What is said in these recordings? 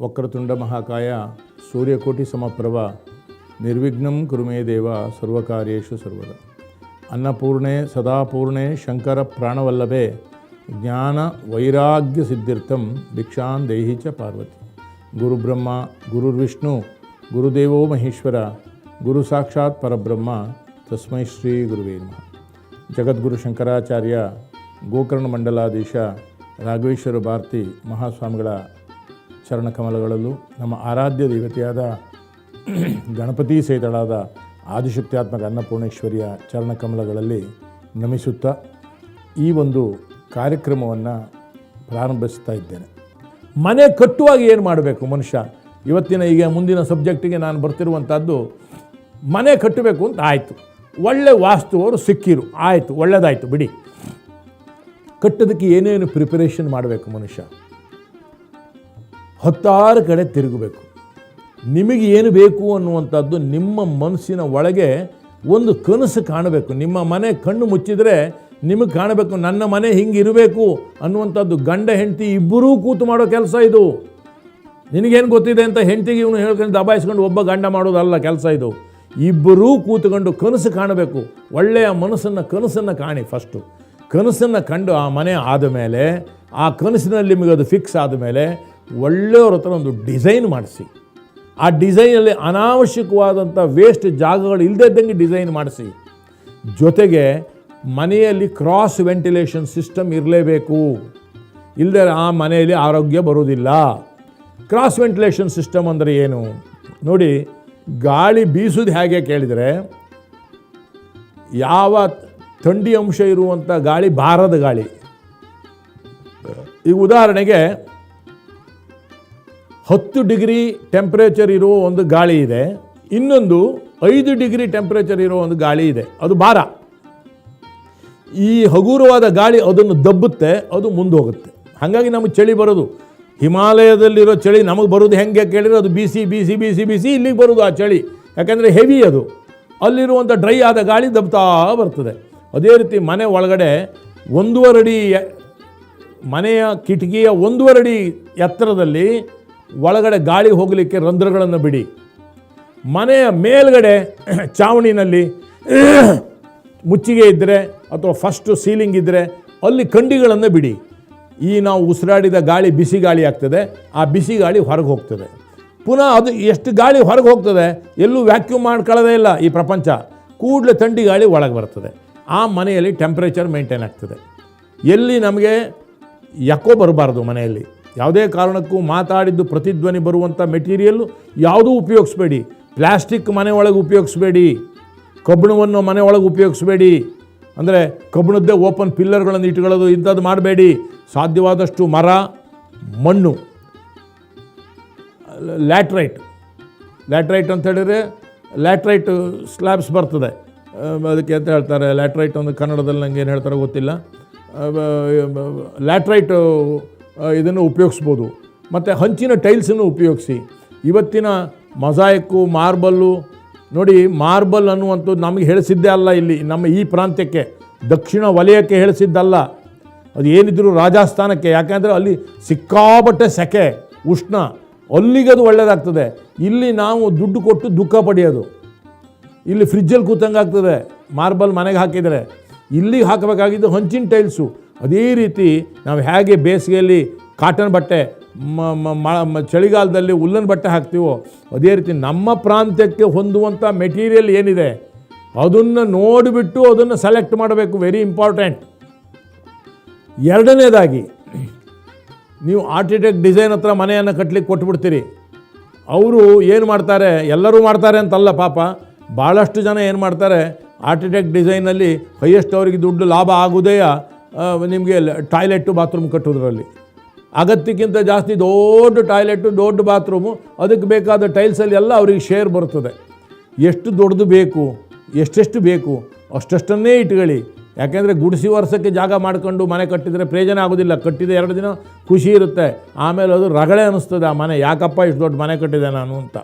ವಕ್ರತುಂಡ ಮಹಾಕಾಯ ಸೂರ್ಯಕೋಟಿ ಸಮಪ್ರಭ ನಿರ್ವಿಘ್ನಂ ಕುರುಮೇ ದೇವ ಸರ್ವಕಾರ್ಯೇಶು ಸರ್ವದ. ಅನ್ನಪೂರ್ಣೆ ಸದಾಪೂರ್ಣೆ ಶಂಕರ ಪ್ರಾಣವಲ್ಲಭೆ ಜ್ಞಾನ ವೈರಾಗ್ಯ ಸಿದ್ಧಿರ್ಥಂ ದೀಕ್ಷಾನ್ ದೇಹಿ ಚ ಪಾರ್ವತಿ. ಗುರುಬ್ರಹ್ಮ ಗುರುರ್ವಿಷ್ಣು ಗುರುದೇವೋ ಮಹೇಶ್ವರ, ಗುರು ಸಾಕ್ಷಾತ್ ಪರಬ್ರಹ್ಮ, ತಸ್ಮೈ ಶ್ರೀ ಗುರುವೇ ನಮಃ. ಜಗದ್ಗುರು ಶಂಕರಾಚಾರ್ಯ, ಗೋಕರ್ಣ ಮಂಡಲಾಧೀಶ, ರಾಘವೇಶ್ವರ ಭಾರತಿ ಮಹಾಸ್ವಾಮಿಗಳ ಚರಣಕಮಲಗಳಲ್ಲೂ ನಮ್ಮ ಆರಾಧ್ಯ ದೇವತೆಯಾದ ಗಣಪತಿ ಸಹಿತಳಾದ ಆದಿಶಕ್ತ್ಯಾತ್ಮಕ ಅನ್ನಪೂರ್ಣೇಶ್ವರಿಯ ಚರಣಕಮಲಗಳಲ್ಲಿ ನಮಿಸುತ್ತಾ ಈ ಒಂದು ಕಾರ್ಯಕ್ರಮವನ್ನು ಪ್ರಾರಂಭಿಸ್ತಾ ಇದ್ದೇನೆ. ಮನೆ ಕಟ್ಟುವಾಗ ಏನು ಮಾಡಬೇಕು ಮನುಷ್ಯ? ಇವತ್ತಿನ ಈಗ ಮುಂದಿನ ಸಬ್ಜೆಕ್ಟಿಗೆ ನಾನು ಬರ್ತಿರುವಂಥದ್ದು ಮನೆ ಕಟ್ಟಬೇಕು ಅಂತ ಆಯಿತು. ಒಳ್ಳೆ ವಾಸ್ತು ಅವರು ಸಿಕ್ಕಿರು. ಆಯಿತು ಒಳ್ಳೆಯದಾಯಿತು ಬಿಡಿ. ಕಟ್ಟೋದಕ್ಕೆ ಏನೇನು ಪ್ರಿಪರೇಷನ್ ಮಾಡಬೇಕು ಮನುಷ್ಯ? ಹತ್ತಾರು ಕಡೆ ತಿರುಗಬೇಕು. ನಿಮಗೆ ಏನು ಬೇಕು ಅನ್ನುವಂಥದ್ದು ನಿಮ್ಮ ಮನಸ್ಸಿನ ಒಳಗೆ ಒಂದು ಕನಸು ಕಾಣಬೇಕು. ನಿಮ್ಮ ಮನೆ ಕಣ್ಣು ಮುಚ್ಚಿದರೆ ನಿಮಗೆ ಕಾಣಬೇಕು, ನನ್ನ ಮನೆ ಹಿಂಗೆ ಇರಬೇಕು ಅನ್ನುವಂಥದ್ದು ಗಂಡ, ಹೆಂಡತಿ ಇಬ್ಬರೂ ಕೂತು ಮಾಡೋ ಕೆಲಸ ಇದು. ನಿನಗೇನು ಗೊತ್ತಿದೆ ಅಂತ ಹೆಂಡತಿಗೆ ಇವನು ಹೇಳ್ಕೊಂಡು ದಬಾಯಿಸ್ಕೊಂಡು ಒಬ್ಬ ಗಂಡ ಮಾಡೋದಲ್ಲ ಕೆಲಸ ಇದು. ಇಬ್ಬರೂ ಕೂತ್ಕೊಂಡು ಕನಸು ಕಾಣಬೇಕು. ಒಳ್ಳೆಯ ಮನಸ್ಸನ್ನು, ಕನಸನ್ನು ಕಾಣಿ ಫಸ್ಟು ಕನಸನ್ನು ಕಂಡು ಆ ಮನೆ ಆದ ಮೇಲೆ, ಆ ಕನಸಿನಲ್ಲಿ ನಿಮಗೆ ಅದು ಫಿಕ್ಸ್ ಆದಮೇಲೆ ಒಳ್ಳೆಯವ್ರ ಹತ್ರ ಒಂದು ಡಿಸೈನ್ ಮಾಡಿಸಿ. ಆ ಡಿಸೈನಲ್ಲಿ ಅನಾವಶ್ಯಕವಾದಂಥ ವೇಸ್ಟ್ ಜಾಗಗಳು ಇಲ್ಲದೇ ಇದ್ದಂಗೆ ಡಿಸೈನ್ ಮಾಡಿಸಿ. ಜೊತೆಗೆ ಮನೆಯಲ್ಲಿ ಕ್ರಾಸ್ ವೆಂಟಿಲೇಷನ್ ಸಿಸ್ಟಮ್ ಇರಲೇಬೇಕು. ಇಲ್ಲದೆ ಆ ಮನೆಯಲ್ಲಿ ಆರೋಗ್ಯ ಬರುವುದಿಲ್ಲ. ಕ್ರಾಸ್ ವೆಂಟಿಲೇಷನ್ ಸಿಸ್ಟಮ್ ಅಂದರೆ ಏನು? ನೋಡಿ, ಗಾಳಿ ಬೀಸೋದು ಹೇಗೆ ಕೇಳಿದರೆ, ಯಾವ ಥಂಡಿ ಅಂಶ ಇರುವಂಥ ಗಾಳಿ ಬಾರದ ಗಾಳಿ. ಈಗ ಉದಾಹರಣೆಗೆ ಹತ್ತು ಡಿಗ್ರಿ ಟೆಂಪ್ರೇಚರ್ ಇರೋ ಒಂದು ಗಾಳಿ ಇದೆ. ಇನ್ನೊಂದು ಐದು ಡಿಗ್ರಿ ಟೆಂಪ್ರೇಚರ್ ಇರೋ ಒಂದು ಗಾಳಿ ಇದೆ. ಅದು ಭಾರ. ಈ ಹಗುರವಾದ ಗಾಳಿ ಅದನ್ನು ದಬ್ಬುತ್ತೆ, ಅದು ಮುಂದೆ ಹೋಗುತ್ತೆ. ಹಾಗಾಗಿ ನಮಗೆ ಚಳಿ ಬರೋದು. ಹಿಮಾಲಯದಲ್ಲಿರೋ ಚಳಿ ನಮಗೆ ಬರೋದು ಹೆಂಗೆ ಕೇಳಿದ್ರೆ ಅದು ಬಿಸಿ ಬಿಸಿ ಬಿಸಿ ಬಿಸಿ ಇಲ್ಲಿಗೆ ಬರೋದು ಆ ಚಳಿ. ಯಾಕೆಂದರೆ ಹೆವಿ ಅದು. ಅಲ್ಲಿರುವಂಥ ಡ್ರೈ ಆದ ಗಾಳಿ ದಬ್ತಾ ಬರ್ತದೆ. ಅದೇ ರೀತಿ ಮನೆ ಒಳಗಡೆ ಒಂದೂವರೆ ಅಡಿ ಮನೆಯ ಕಿಟಕಿಯ ಒಂದೂವರೆ ಅಡಿ ಎತ್ತರದಲ್ಲಿ ಒಳಗಡೆ ಗಾಳಿ ಹೋಗಲಿಕ್ಕೆ ರಂಧ್ರಗಳನ್ನು ಬಿಡಿ. ಮನೆಯ ಮೇಲ್ಗಡೆ ಚಾವಣಿನಲ್ಲಿ ಮುಚ್ಚಿಗೆ ಇದ್ದರೆ ಅಥವಾ ಫಸ್ಟು ಸೀಲಿಂಗ್ ಇದ್ದರೆ ಅಲ್ಲಿ ಕಂಡಿಗಳನ್ನು ಬಿಡಿ. ಈ ನಾವು ಉಸಿರಾಡಿದ ಗಾಳಿ ಬಿಸಿ ಗಾಳಿ ಆಗ್ತದೆ. ಆ ಬಿಸಿ ಗಾಳಿ ಹೊರಗೆ ಹೋಗ್ತದೆ. ಪುನಃ ಅದು ಎಷ್ಟು ಗಾಳಿ ಹೊರಗೆ ಹೋಗ್ತದೆ ಎಲ್ಲೂ ವ್ಯಾಕ್ಯೂಮ್ ಮಾಡ್ಕೊಳ್ಳೋದೇ ಇಲ್ಲ ಈ ಪ್ರಪಂಚ. ಕೂಡಲೇ ಥಂಡಿ ಗಾಳಿ ಒಳಗೆ ಬರ್ತದೆ. ಆ ಮನೆಯಲ್ಲಿ ಟೆಂಪ್ರೇಚರ್ ಮೇಂಟೈನ್ ಆಗ್ತದೆ. ಎಲ್ಲಿ ನಮಗೆ ಯಾಕೋ ಬರಬಾರ್ದು ಮನೆಯಲ್ಲಿ. ಯಾವುದೇ ಕಾರಣಕ್ಕೂ ಮಾತಾಡಿದ್ದು ಪ್ರತಿಧ್ವನಿ ಬರುವಂಥ ಮೆಟೀರಿಯಲ್ಲು ಯಾವುದೂ ಉಪಯೋಗಿಸ್ಬೇಡಿ. ಪ್ಲಾಸ್ಟಿಕ್ ಮನೆ ಒಳಗೆ ಉಪಯೋಗಿಸ್ಬೇಡಿ. ಕಬ್ಬಿಣವನ್ನು ಮನೆ ಒಳಗೆ ಉಪಯೋಗಿಸ್ಬೇಡಿ. ಅಂದರೆ ಕಬ್ಬಿಣದ್ದೇ ಓಪನ್ ಪಿಲ್ಲರ್ಗಳನ್ನು ಇಟ್ಕೊಳ್ಳೋದು ಇಂಥದ್ದು ಮಾಡಬೇಡಿ. ಸಾಧ್ಯವಾದಷ್ಟು ಮರ, ಮಣ್ಣು. ಲ್ಯಾಟ್ರೈಟ್ ಲ್ಯಾಟ್ರೈಟ್ ಅಂತ ಹೇಳಿದರೆ ಲ್ಯಾಟ್ರೈಟ್ ಸ್ಲ್ಯಾಬ್ಸ್ ಬರ್ತದೆ. ಅದಕ್ಕೆ ಅಂತ ಹೇಳ್ತಾರೆ? ಲ್ಯಾಟ್ರೈಟ್ ಒಂದು ಕನ್ನಡದಲ್ಲಿ ನನಗೆ ಏನು ಹೇಳ್ತಾರೆ ಗೊತ್ತಿಲ್ಲ. ಲ್ಯಾಟ್ರೈಟು ಇದನ್ನು ಉಪಯೋಗಿಸ್ಬೋದು. ಮತ್ತು ಹಂಚಿನ ಟೈಲ್ಸನ್ನು ಉಪಯೋಗಿಸಿ. ಇವತ್ತಿನ ಮಜಾಯಿಕ್ಕು ಮಾರ್ಬಲ್ಲು ನೋಡಿ ಮಾರ್ಬಲ್ ಅನ್ನುವಂಥದ್ದು ನಮಗೆ ಹೇಳಿಸಿದ್ದೇ ಅಲ್ಲ ಇಲ್ಲಿ, ನಮ್ಮ ಈ ಪ್ರಾಂತ್ಯಕ್ಕೆ, ದಕ್ಷಿಣ ವಲಯಕ್ಕೆ ಹೇಳಿಸಿದ್ದಲ್ಲ. ಅದು ಏನಿದ್ರು ರಾಜಸ್ಥಾನಕ್ಕೆ, ಯಾಕೆಂದರೆ ಅಲ್ಲಿ ಸಿಕ್ಕಾಪಟ್ಟೆ ಸೆಕೆ, ಉಷ್ಣ, ಅಲ್ಲಿಗೆ ಅದು ಒಳ್ಳೆಯದಾಗ್ತದೆ ಇಲ್ಲಿ ನಾವು ದುಡ್ಡು ಕೊಟ್ಟು ದುಃಖ ಪಡೆಯೋದು. ಇಲ್ಲಿ ಫ್ರಿಜ್ಜಲ್ಲಿ ಕೂತಂಗೆ ಆಗ್ತದೆ ಮಾರ್ಬಲ್ ಮನೆಗೆ ಹಾಕಿದರೆ. ಇಲ್ಲಿಗೆ ಹಾಕಬೇಕಾಗಿದ್ದು ಹಂಚಿನ ಟೈಲ್ಸು ಅದೇ ರೀತಿ ನಾವು ಹೇಗೆ ಬೇಸಿಗೆಯಲ್ಲಿ ಕಾಟನ್ ಬಟ್ಟೆ, ಮ- ಚಳಿಗಾಲದಲ್ಲಿ ಉಲ್ಲನ್ ಬಟ್ಟೆ ಹಾಕ್ತೀವೋ, ಅದೇ ರೀತಿ ನಮ್ಮ ಪ್ರಾಂತ್ಯಕ್ಕೆ ಹೊಂದುವಂಥ ಮೆಟೀರಿಯಲ್ ಏನಿದೆ, ಅದನ್ನು ನೋಡಿಬಿಟ್ಟು ಅದನ್ನು ಸೆಲೆಕ್ಟ್ ಮಾಡಬೇಕು ವೆರಿ ಇಂಪಾರ್ಟೆಂಟ್ ಎರಡನೇದಾಗಿ, ನೀವು ಆರ್ಟಿಟೆಕ್ಟ್ ಡಿಸೈನ್ ಹತ್ರ ಮನೆಯನ್ನು ಕಟ್ಟಲಿಕ್ಕೆ ಕೊಟ್ಬಿಡ್ತೀರಿ. ಅವರು ಏನು ಮಾಡ್ತಾರೆ, ಎಲ್ಲರೂ ಮಾಡ್ತಾರೆ ಅಂತಲ್ಲ ಪಾಪ ಭಾಳಷ್ಟು ಜನ ಏನು ಮಾಡ್ತಾರೆ ಆರ್ಕಿಟೆಕ್ಟ್ ಡಿಸೈನಲ್ಲಿ ಹೈಯೆಸ್ಟ್ ಅವರಿಗೆ ದುಡ್ಡು ಲಾಭ ಆಗುವುದೇ ನಿಮಗೆ ಟಾಯ್ಲೆಟ್ಟು ಬಾತ್ರೂಮ್ ಕಟ್ಟೋದ್ರಲ್ಲಿ ಅಗತ್ಯಕ್ಕಿಂತ ಜಾಸ್ತಿ ದೊಡ್ಡ ಟಾಯ್ಲೆಟು ದೊಡ್ಡ ಬಾತ್ರೂಮು, ಅದಕ್ಕೆ ಬೇಕಾದ ಟೈಲ್ಸಲ್ಲಿ ಎಲ್ಲ ಅವರಿಗೆ ಶೇರ್ ಬರ್ತದೆ. ಎಷ್ಟು ದೊಡ್ಡದು ಬೇಕು, ಎಷ್ಟೆಷ್ಟು ಬೇಕು, ಅಷ್ಟಷ್ಟನ್ನೇ ಇಟ್ಕೊಳ್ಳಿ. ಯಾಕೆಂದರೆ ಗುಡಿಸಿ ವರ್ಷಕ್ಕೆ ಜಾಗ ಮಾಡ್ಕೊಂಡು ಮನೆ ಕಟ್ಟಿದರೆ ಪ್ರಯೋಜನ ಆಗೋದಿಲ್ಲ. ಕಟ್ಟಿದ ಎರಡು ದಿನ ಖುಷಿ ಇರುತ್ತೆ. ಆಮೇಲೆ ಅದು ರಗಳೆ ಅನ್ನಿಸ್ತದೆ ಆ ಮನೆ. ಯಾಕಪ್ಪ ಇಷ್ಟು ದೊಡ್ಡ ಮನೆ ಕಟ್ಟಿದೆ ನಾನು ಅಂತ.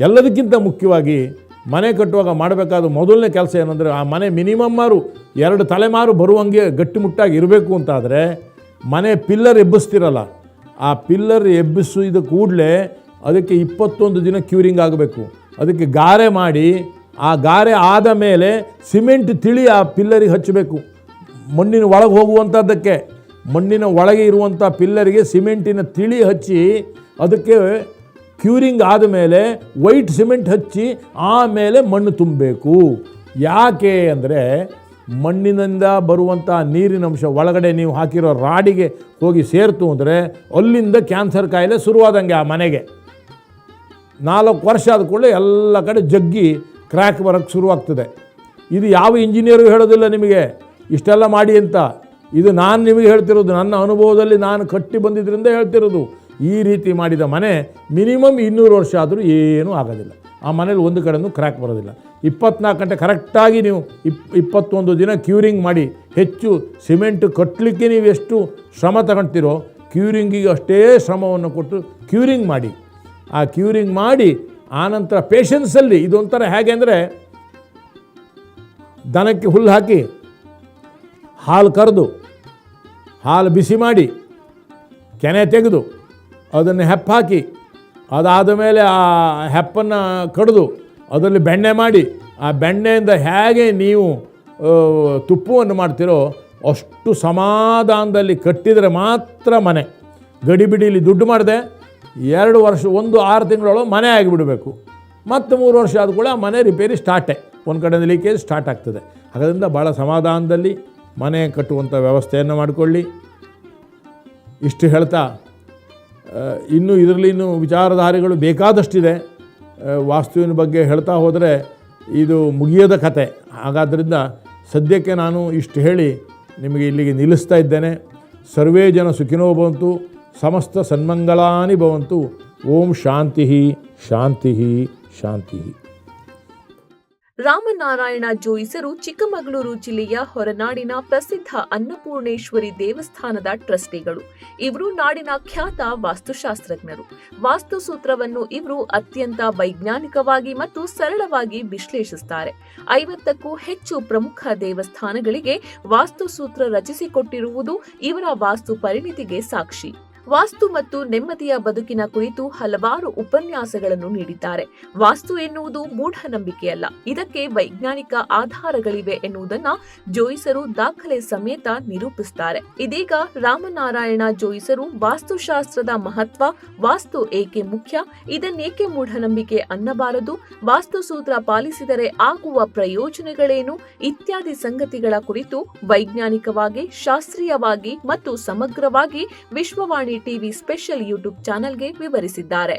ಎಲ್ಲದಕ್ಕಿಂತ ಮುಖ್ಯವಾಗಿ ಮನೆ ಕಟ್ಟುವಾಗ ಮಾಡಬೇಕಾದ ಮೊದಲನೇ ಕೆಲಸ ಏನಂದರೆ ಆ ಮನೆ ಮಿನಿಮಮ್ ಮಾರು ಎರಡು ತಲೆಮಾರು ಬರುವಂಗೆ ಗಟ್ಟಿಮುಟ್ಟಾಗಿ ಇರಬೇಕು ಅಂತಾದರೆ ಮನೆ ಪಿಲ್ಲರ್ ಎಬ್ಬಿಸ್ತಿರಲ್ಲ, ಆ ಪಿಲ್ಲರ್ ಎಬ್ಬಿಸಿದ ಕೂಡಲೇ ಅದಕ್ಕೆ ಇಪ್ಪತ್ತೊಂದು ದಿನ ಕ್ಯೂರಿಂಗ್ ಆಗಬೇಕು. ಅದಕ್ಕೆ ಗಾರೆ ಮಾಡಿ, ಆ ಗಾರೆ ಆದ ಮೇಲೆ ಸಿಮೆಂಟ್ ತಿಳಿ ಆ ಪಿಲ್ಲರಿಗೆ ಹಚ್ಚಬೇಕು. ಮಣ್ಣಿನ ಒಳಗೆ ಹೋಗುವಂಥದ್ದಕ್ಕೆ ಮಣ್ಣಿನ ಒಳಗೆ ಇರುವಂಥ ಪಿಲ್ಲರಿಗೆ ಸಿಮೆಂಟಿನ ತಿಳಿ ಹಚ್ಚಿ ಅದಕ್ಕೆ ಕ್ಯೂರಿಂಗ್ ಆದಮೇಲೆ ವೈಟ್ ಸಿಮೆಂಟ್ ಹಚ್ಚಿ ಆಮೇಲೆ ಮಣ್ಣು ತುಂಬಬೇಕು. ಯಾಕೆ ಅಂದರೆ ಮಣ್ಣಿನಿಂದ ಬರುವಂಥ ನೀರಿನ ಅಂಶ ಒಳಗಡೆ ನೀವು ಹಾಕಿರೋ ರಾಡಿಗೆ ಹೋಗಿ ಸೇರ್ತು ಅಂದರೆ ಅಲ್ಲಿಂದ ಕ್ಯಾನ್ಸರ್ ಕಾಯಿಲೆ ಶುರುವಾದಂಗೆ ಆ ಮನೆಗೆ. ನಾಲ್ಕು ವರ್ಷ ಆದ ಕೂಡಲೇ ಎಲ್ಲ ಕಡೆ ಜಗ್ಗಿ ಕ್ರ್ಯಾಕ್ ಬರೋಕ್ಕೆ ಶುರುವಾಗ್ತದೆ. ಇದು ಯಾವ ಇಂಜಿನಿಯರು ಹೇಳೋದಿಲ್ಲ ನಿಮಗೆ? ಇಷ್ಟೆಲ್ಲ ಮಾಡಿ ಅಂತ. ಇದು ನಾನು ನಿಮಗೆ ಹೇಳ್ತಿರೋದು, ನನ್ನ ಅನುಭವದಲ್ಲಿ ನಾನು ಕಟ್ಟಿ ಬಂದಿದ್ದರಿಂದ ಹೇಳ್ತಿರೋದು. ಈ ರೀತಿ ಮಾಡಿದ ಮನೆ ಮಿನಿಮಮ್ ಇನ್ನೂರು ವರ್ಷ ಆದರೂ ಏನೂ ಆಗೋದಿಲ್ಲ. ಆ ಮನೇಲಿ ಒಂದು ಕಡೆಯೂ ಕ್ರ್ಯಾಕ್ ಬರೋದಿಲ್ಲ. ಇಪ್ಪತ್ನಾಲ್ಕು ಗಂಟೆ ಕರೆಕ್ಟಾಗಿ ನೀವು ಇಪ್, ಇಪ್ಪತ್ತೊಂದು ದಿನ ಕ್ಯೂರಿಂಗ್ ಮಾಡಿ, ಹೆಚ್ಚು ಸಿಮೆಂಟ್ ಕಟ್ಟಲಿಕ್ಕೆ ನೀವು ಎಷ್ಟು ಶ್ರಮ ತಗೊಳ್ತೀರೋ ಕ್ಯೂರಿಂಗಿಗೆ ಅಷ್ಟೇ ಶ್ರಮವನ್ನು ಕೊಟ್ಟು ಕ್ಯೂರಿಂಗ್ ಮಾಡಿ. ಆ ಕ್ಯೂರಿಂಗ್ ಮಾಡಿ, ಆನಂತರ ಪೇಷನ್ಸಲ್ಲಿ ಇದೊಂಥರ ಹೇಗೆ ಅಂದರೆ ದನಕ್ಕೆ ಹುಲ್ಲು ಹಾಕಿ, ಹಾಲು ಕರೆದು, ಹಾಲು ಬಿಸಿ ಮಾಡಿ, ಕೆನೆ ತೆಗೆದು ಅದನ್ನು ಹೆಪ್ಪಾಕಿ, ಅದಾದ ಮೇಲೆ ಆ ಹೆಪ್ಪನ್ನು ಕಡಿದು ಅದರಲ್ಲಿ ಬೆಣ್ಣೆ ಮಾಡಿ, ಆ ಬೆಣ್ಣೆಯಿಂದ ಹೇಗೆ ನೀವು ತುಪ್ಪವನ್ನು ಮಾಡ್ತಿರೋ ಅಷ್ಟು ಸಮಾಧಾನದಲ್ಲಿ ಕಟ್ಟಿದರೆ ಮಾತ್ರ ಮನೆ. ಗಡಿಬಿಡಿಲಿ ದುಡ್ಡು ಮಾಡಿದೆ, ಎರಡು ವರ್ಷ, ಒಂದು ಆರು ತಿಂಗಳೊಳಗೆ ಮನೆ ಆಗಿಬಿಡಬೇಕು. ಮತ್ತು ಮೂರು ವರ್ಷ ಆದ ಕೂಡ ಮನೆ ರಿಪೇರಿ ಸ್ಟಾರ್ಟೆ. ಒಂದು ಕಡೆಯಿಂದ ಲೀಕೇಜ್ ಸ್ಟಾರ್ಟ್ ಆಗ್ತದೆ. ಅದರಿಂದ ಭಾಳ ಸಮಾಧಾನದಲ್ಲಿ ಮನೆ ಕಟ್ಟುವಂಥ ವ್ಯವಸ್ಥೆಯನ್ನು ಮಾಡಿಕೊಳ್ಳಿ. ಇಷ್ಟು ಹೇಳ್ತಾ ಇನ್ನು ಇದರಲ್ಲಿ ಇನ್ನೂ ವಿಚಾರಧಾರೆಗಳು ಬೇಕಾದಷ್ಟಿದೆ. ವಾಸ್ತುವಿನ ಬಗ್ಗೆ ಹೇಳ್ತಾ ಹೋದರೆ ಇದು ಮುಗಿಯದ ಕತೆ. ಹಾಗಾದ್ದರಿಂದ ಸದ್ಯಕ್ಕೆ ನಾನು ಇಷ್ಟು ಹೇಳಿ ನಿಮಗೆ ಇಲ್ಲಿಗೆ ನಿಲ್ಲಿಸ್ತಾ ಇದ್ದೇನೆ. ಸರ್ವೇ ಜನ ಸುಖಿನೋ ಭವಂತು, ಸಮಸ್ತ ಸನ್ಮಂಗಲಾನಿ ಭವಂತು. ಓಂ ಶಾಂತಿ ಶಾಂತಿ ಶಾಂತಿ ರಾಮನಾರಾಯಣ ಜೋಯಿಸರು ಚಿಕ್ಕಮಗಳೂರು ಜಿಲ್ಲೆಯ ಹೊರನಾಡಿನ ಪ್ರಸಿದ್ಧ ಅನ್ನಪೂರ್ಣೇಶ್ವರಿ ದೇವಸ್ಥಾನದ ಟ್ರಸ್ಟಿಗಳು. ಇವರು ನಾಡಿನ ಖ್ಯಾತ ವಾಸ್ತುಶಾಸ್ತ್ರಜ್ಞರು. ವಾಸ್ತುಸೂತ್ರವನ್ನು ಇವರು ಅತ್ಯಂತ ವೈಜ್ಞಾನಿಕವಾಗಿ ಮತ್ತು ಸರಳವಾಗಿ ವಿಶ್ಲೇಷಿಸುತ್ತಾರೆ ಐವತ್ತಕ್ಕೂ ಹೆಚ್ಚು ಪ್ರಮುಖ ದೇವಸ್ಥಾನಗಳಿಗೆ ವಾಸ್ತುಸೂತ್ರ ರಚಿಸಿಕೊಟ್ಟಿರುವುದು ಇವರ ವಾಸ್ತು ಪರಿಣಿತಿಗೆ ಸಾಕ್ಷಿ. ವಾಸ್ತು ಮತ್ತು ನೆಮ್ಮದಿಯ ಬದುಕಿನ ಕುರಿತು ಹಲವಾರು ಉಪನ್ಯಾಸಗಳನ್ನು ನೀಡಿದ್ದಾರೆ. ವಾಸ್ತು ಎನ್ನುವುದು ಮೂಢನಂಬಿಕೆಯಲ್ಲ. ಇದಕ್ಕೆ ವೈಜ್ಞಾನಿಕ ಆಧಾರಗಳಿವೆ ಎನ್ನುವುದನ್ನ ಜೋಯಿಸರು ದಾಖಲೆ ಸಮೇತ ನಿರೂಪಿಸುತ್ತಾರೆ ಇದೀಗ ರಾಮನಾರಾಯಣ ಜೋಯಿಸರು ವಾಸ್ತುಶಾಸ್ತ್ರದ ಮಹತ್ವ, ವಾಸ್ತು ಏಕೆ ಮುಖ್ಯ, ಇದನ್ನೇಕೆ ಮೂಢನಂಬಿಕೆ ಅನ್ನಬಾರದು, ವಾಸ್ತುಸೂತ್ರ ಪಾಲಿಸಿದರೆ ಆಗುವ ಪ್ರಯೋಜನಗಳೇನು, ಇತ್ಯಾದಿ ಸಂಗತಿಗಳ ಕುರಿತು ವೈಜ್ಞಾನಿಕವಾಗಿ, ಶಾಸ್ತ್ರೀಯವಾಗಿ ಮತ್ತು ಸಮಗ್ರವಾಗಿ ವಿಶ್ವವಾಣಿ ಟಿವಿ ಸ್ಪೆಷಲ್ ಯೂಟ್ಯೂಬ್ ಚಾನೆಲ್ಗೆ ವಿವರಿಸಿದ್ದಾರೆ